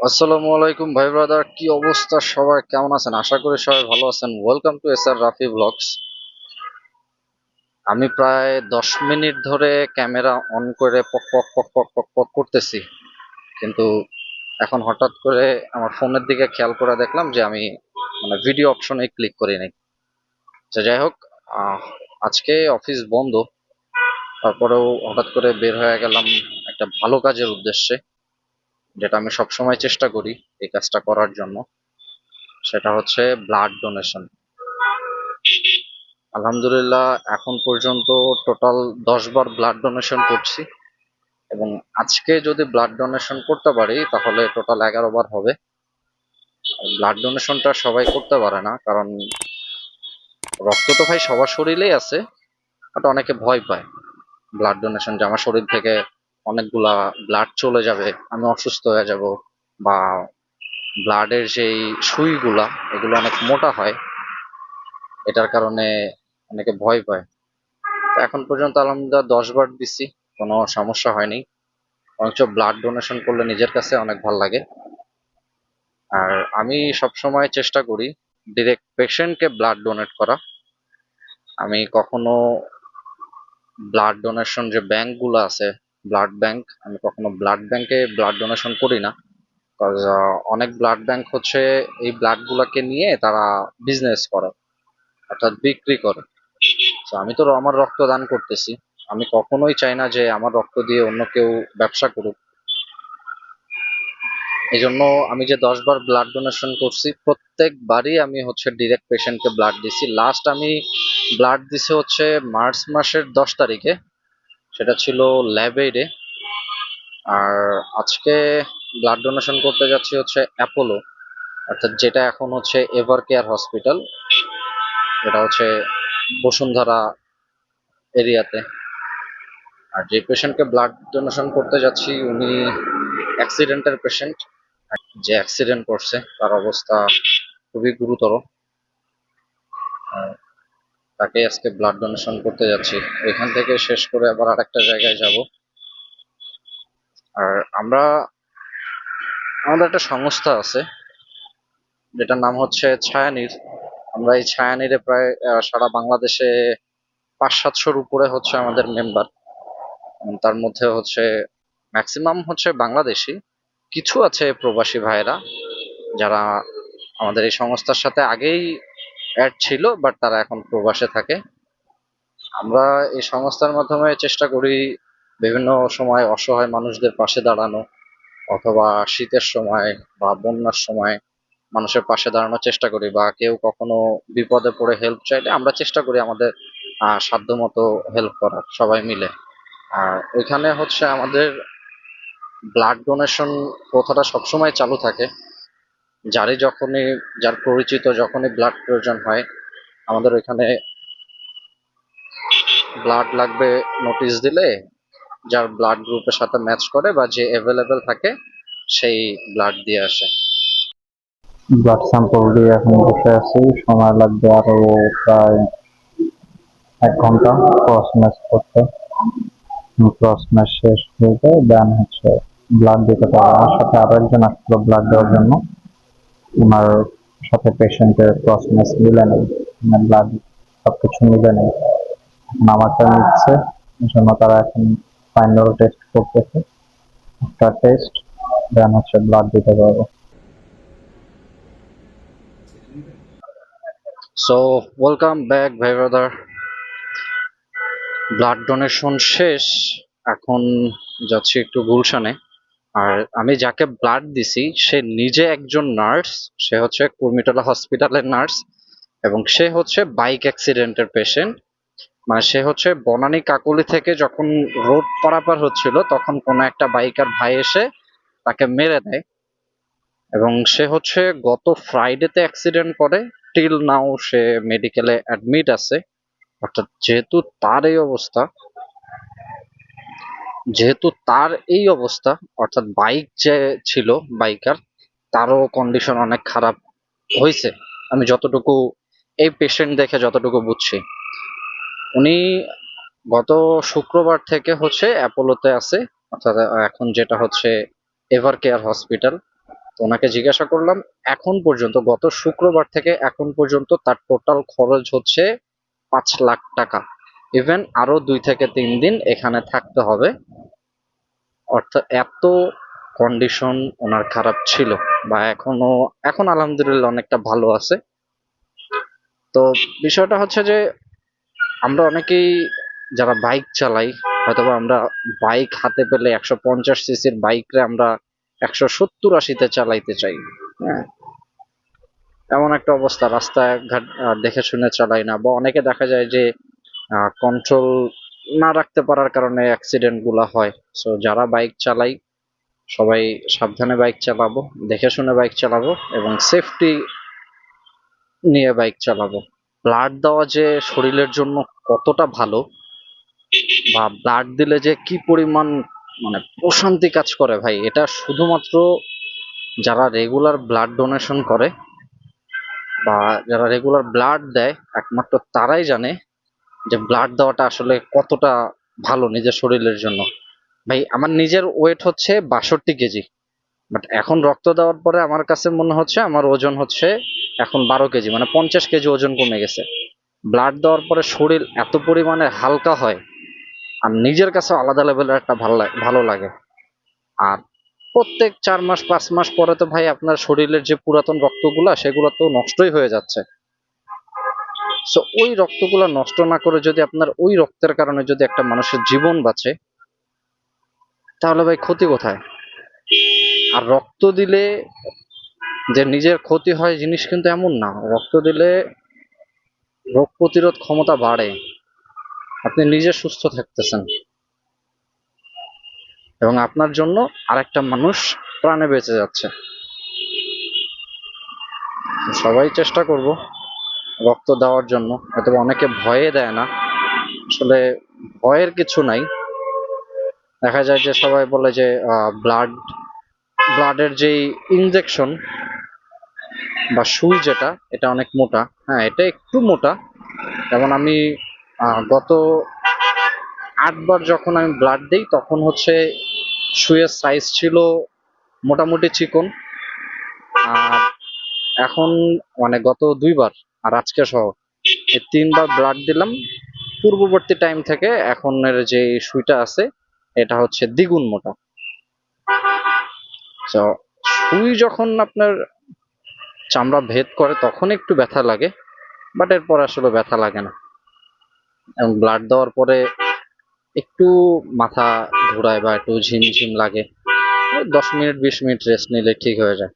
আসসালামু আলাইকুম ভাই ব্রাদার, কি অবস্থা সবাই? কেমন আছেন? আশা করি সবাই ভালো আছেন। Welcome to S R Rafi vlogs আমি প্রায় দশ মিনিট ধরে ক্যামেরা অন করে পক পক পক পক পক পক করতেছি। কিন্তু এখন হঠাৎ করে আমার ফোনের দিকে খেয়াল করে দেখলাম যে আমি মানে ভিডিও অপশনে ক্লিক করি নাই তো যাই হোক আজকে অফিস বন্ধ। তারপরেও হঠাৎ করে বের হয়ে গেলাম একটা ভালো কাজের উদ্দেশ্যে। যেটা আমি সবসময় চেষ্টা করি এই কাজটা করার জন্য, সেটা হচ্ছে ব্লাড ডোনেশন আলহামদুলিল্লাহ, এখন পর্যন্ত টোটাল দশ বার ব্লাড ডোনেশন করছি এবং আজকে যদি ব্লাড ডোনেশন করতে পারি, তাহলে টোটাল এগারো বার হবে। ব্লাড ডোনেশনটা সবাই করতে পারে না, কারণ রক্ত তো ভাই সবার শরীরেই আছে বাট অনেকে ভয় পায় ব্লাড ডোনেশন যে আমার শরীর থেকে অনেকগুলা ব্লাড চলে যাবে, আমি অসুস্থ হয়ে যাব বা ব্লাডের যেই সুইগুলা, এগুলো অনেক মোটা হয়, এটার কারণে অনেকে ভয় পায়। এখন পর্যন্ত আলহামদুলিল্লাহ দশ বার দিছি, কোনো সমস্যা হয়নি। অনেক ব্লাড ডোনেশন করলে নিজের কাছে অনেক ভালো লাগে। আর আমি সবসময় চেষ্টা করি ডিরেক্ট পেশেন্টকে ব্লাড ডোনেট করা। আমি কখনো ব্লাড ডোনেশন যে ব্যাংকগুলো আছে ব্লাড ব্যাংক আমি কখনো ব্লাড ব্যাংকে ব্লাড ডোনেশন করি না অনেক ব্লাড ব্যাংক হচ্ছে এই ব্লাড গুলাকে নিয়ে তারা বিজনেস করে, অর্থাৎ বিক্রি করে। তো আমি তো আমার রক্ত দান করতেছি, আমি কখনোই চাই না যে আমার রক্ত দিয়ে অন্য কেউ ব্যবসা করুক। এই জন্য আমি যে দশ বার ব্লাড ডোনেশন করছি, প্রত্যেকবারই আমি হচ্ছে ডিরেক্ট পেশেন্টকে ব্লাড দিছি। লাস্ট আমি ব্লাড দিছি হচ্ছে মার্চ মাসের দশ তারিখে। সেটা ছিল ল্যাবেডে আর আজকে ব্লাড ডোনেশন করতে যাচ্ছি হচ্ছে অ্যাপোলো, অর্থাৎ যেটা এখন হচ্ছে এভার কেয়ার হসপিটাল, এটা হচ্ছে বসুন্ধরা এরিয়াতে। আর যে পেশেন্টকে ব্লাড ডোনেশন করতে যাচ্ছি, উনি অ্যাক্সিডেন্টের পেশেন্ট যে অ্যাক্সিডেন্ট করছে, তার অবস্থা খুবই গুরুতর। তাকে আজকে ব্লাড ডোনেশন করতে যাচ্ছি। এখান থেকে শেষ করে আবার আরেকটা জায়গায় যাব। আর আমরা, আমাদের একটা সংস্থা আছে, যেটার নাম হচ্ছে ছায়ানীর। আমরা এই ছায়ানীরে প্রায় সারা বাংলাদেশে পাঁচ সাতশোর উপরে হচ্ছে আমাদের মেম্বার তার মধ্যে হচ্ছে ম্যাক্সিমাম হচ্ছে বাংলাদেশি। কিছু আছে প্রবাসী ভাইরা যারা আমাদের এই সংস্থার সাথে আগেই অ্যাড ছিল বাট তারা এখন প্রবাসে থাকে। আমরা এই সংস্থার মাধ্যমে চেষ্টা করি বিভিন্ন সময় অসহায় মানুষদের পাশে দাঁড়ানো, অথবা শীতের সময় বা বন্যার সময় মানুষের পাশে দাঁড়ানোর চেষ্টা করি, বা কেউ কখনো বিপদে পড়ে হেল্প চাইলে আমরা চেষ্টা করি আমাদের সাধ্যমতো হেল্প করার, সবাই মিলে। আর ওইখানে হচ্ছে আমাদের ব্লাড ডোনেশন প্রথাটা সবসময় চালু থাকে। যারই যখনই, যার পরিচিত যখনই ব্লাড প্রয়োজন হয়, আমাদের ওইখানে ব্লাড লাগবে নোটিশ দিলে, যার ব্লাড গ্রুপের সাথে ম্যাচ করে বা যে অ্যাভেলেবেল থাকে, সেই ব্লাড দিয়ে আসে। ব্লাড স্যাম্পল দিয়ে এখন বসে আছি। সময় লাগবে আরও প্রায় এক ঘণ্টা ক্রস ম্যাচ করতে। ক্রস ম্যাচ শেষ হয়ে যায় দেন হচ্ছে ব্লাড দিতে পারবে। আমার সাথে আরও একজন আসছিল ব্লাড দেওয়ার জন্য। ওনার সাথে পেশেন্টের ক্রস ম্যাচ মিলে নেই ব্লাড সবকিছু মিলে নেই। এখন আমারটা নিচ্ছে এই জন্য তারা এখন ফাইনাল টেস্ট করতেছে। একটা টেস্ট দেন হচ্ছে ব্লাড দিতে পারব। সো ওয়েলকাম ব্যাক ভাই ব্রাদার ব্লাড ডোনেশন শেষ, এখন যাচ্ছি একটু গুলশানে। আর আমি যাকে ব্লাড দিছি, সে নিজে একজন নার্স সে হচ্ছে কুর্মিটোলা হসপিটালের নার্স এবং সে হচ্ছে বাইক অ্যাক্সিডেন্টের পেশেন্ট মানে সে হচ্ছে বনানী কাকুলি থেকে যখন রোড পারাপার হচ্ছিল, তখন কোনো একটা বাইকার ভাই এসে তাকে মেরে দেয় এবং সে হচ্ছে গত ফ্রাইডেতে অ্যাক্সিডেন্ট করে টিল নাও সে মেডিকেলে অ্যাডমিট আছে। অর্থাৎ যেহেতু তার এই অবস্থা যেহেতু তার এই অবস্থা, অর্থাৎ বাইক যে ছিল বাইকার তারও কন্ডিশন অনেক খারাপ হয়েছে। আমি যতটুকু এই পেশেন্ট দেখে যতটুকু বুঝছি। উনি গত শুক্রবার থেকে হচ্ছে অ্যাপোলোতে আছে, অর্থাৎ এখন যেটা হচ্ছে এভার কেয়ার হসপিটাল। তো ওনাকে জিজ্ঞাসা করলাম, এখন পর্যন্ত, গত শুক্রবার থেকে এখন পর্যন্ত তার টোটাল খরচ হচ্ছে পাঁচ লাখ টাকা। ইভেন আরও দুই থেকে তিন দিন এখানে থাকতে হবে। অর্থাৎ এত কন্ডিশন ওনার খারাপ ছিল বা এখনও এখন আলহামদুলিল্লাহ অনেকটা ভালো আছে। তো বিষয়টা হচ্ছে যে আমরা অনেকেই যারা বাইক চালাই হয়তোবা আমরা বাইক হাতে পেলে একশো পঞ্চাশ সিসির বাইকরে আমরা একশো সত্তর আশিতে চালাইতে চাই। হ্যাঁ। এমন একটা অবস্থা রাস্তায় ঘাট আহ, দেখে শুনে চালাই না বা অনেকে দেখা যায় যে কন্ট্রোল না রাখতে পারার কারণে অ্যাক্সিডেন্টগুলা হয়। সো যারা বাইক চালাই, সবাই সাবধানে বাইক চালাবো, দেখে শুনে বাইক চালাবো এবং সেফটি নিয়ে বাইক চালাবো। ব্লাড দেওয়া যে শরীরের জন্য কতটা ভালো, বা ব্লাড দিলে যে কি পরিমাণ মানে প্রশান্তি কাজ করে ভাই, এটা শুধুমাত্র যারা রেগুলার ব্লাড ডোনেশন করে, বা যারা রেগুলার ব্লাড দেয়, একমাত্র তারাই জানে যে ব্লাড দেওয়াটা আসলে কতটা ভালো নিজের শরীরের জন্য। ভাই, আমার নিজের ওয়েট হচ্ছে বাষট্টি কেজি। বাট এখন রক্ত দেওয়ার পরে আমার কাছে মনে হচ্ছে আমার ওজন হচ্ছে এখন বারো কেজি মানে পঞ্চাশ কেজি ওজন কমে গেছে। ব্লাড দেওয়ার পরে শরীর এত পরিমাণে হালকা হয়, আর নিজের কাছে আলাদা লেভেলের একটা ভালো লাগে ভালো লাগে। আর প্রত্যেক চার মাস, পাঁচ মাস পরে তো ভাই আপনার শরীরের যে পুরাতন রক্তগুলা, সেগুলো তো নষ্টই হয়ে যাচ্ছে। সো ওই রক্তগুলা নষ্ট না করে যদি আপনার ওই রক্তের কারণে যদি একটা মানুষের জীবন বাঁচে, তাহলে ভাই ক্ষতি কোথায়? আর রক্ত দিলে যে নিজের ক্ষতি হয় জিনিস কিন্তু এমন না। রক্ত দিলে রোগ প্রতিরোধ ক্ষমতা বাড়ে। আপনি নিজে সুস্থ থাকতেছেন। এবং আপনার জন্য আরেকটা মানুষ প্রাণে বেঁচে যাচ্ছে। সবাই চেষ্টা করব। রক্ত দেওয়ার জন্য হয়তো অনেকে ভয়ে দেয় না। আসলে ভয়ের কিছু নাই। দেখা যায় যে সবাই বলে যে ব্লাড ব্লাডের যেই ইনজেকশন বা সুই যেটা, এটা অনেক মোটা। হ্যাঁ এটা একটু মোটা। যেমন আমি গত আটবার যখন আমি ব্লাড দিই, তখন হচ্ছে সুইয়ের সাইজ ছিল মোটামুটি চিকন। আর এখন মানে গত দুইবার আর আজকে সহ এই তিনবার ব্লাড দিলাম। পূর্ববর্তী টাইম থেকে এখনের যে সুইটা আছে, এটা হচ্ছে দ্বিগুণ মোটা। সুই যখন আপনার চামড়া ভেদ করে, তখন একটু ব্যথা লাগে বাট এরপর আসলে ব্যথা লাগে না। এবং ব্লাড দেওয়ার পরে একটু মাথা ঘোরায় বা একটু ঝিমঝিম লাগে। দশ মিনিট, বিশ মিনিট রেস্ট নিলে ঠিক হয়ে যায়।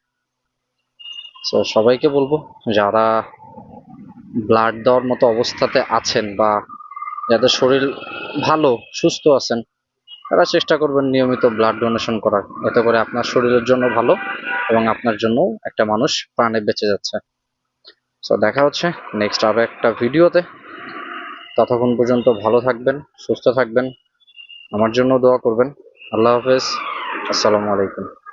সবাইকে বলব, যারা ব্লাড দেওয়ার মতো অবস্থাতে আছেন বা যাদের শরীর ভালো, সুস্থ আছেন, তারা চেষ্টা করবেন নিয়মিত ব্লাড ডোনেশন করার। এতে করে আপনার শরীরের জন্য ভালো এবং আপনার জন্য একটা মানুষ প্রাণে বেঁচে যাচ্ছে। সো দেখা হচ্ছে নেক্সট আরও একটা ভিডিওতে। ততক্ষণ পর্যন্ত ভালো থাকবেন, সুস্থ থাকবেন। আমার জন্য দোয়া করবেন। আল্লাহ হাফেজ। আসসালামু আলাইকুম।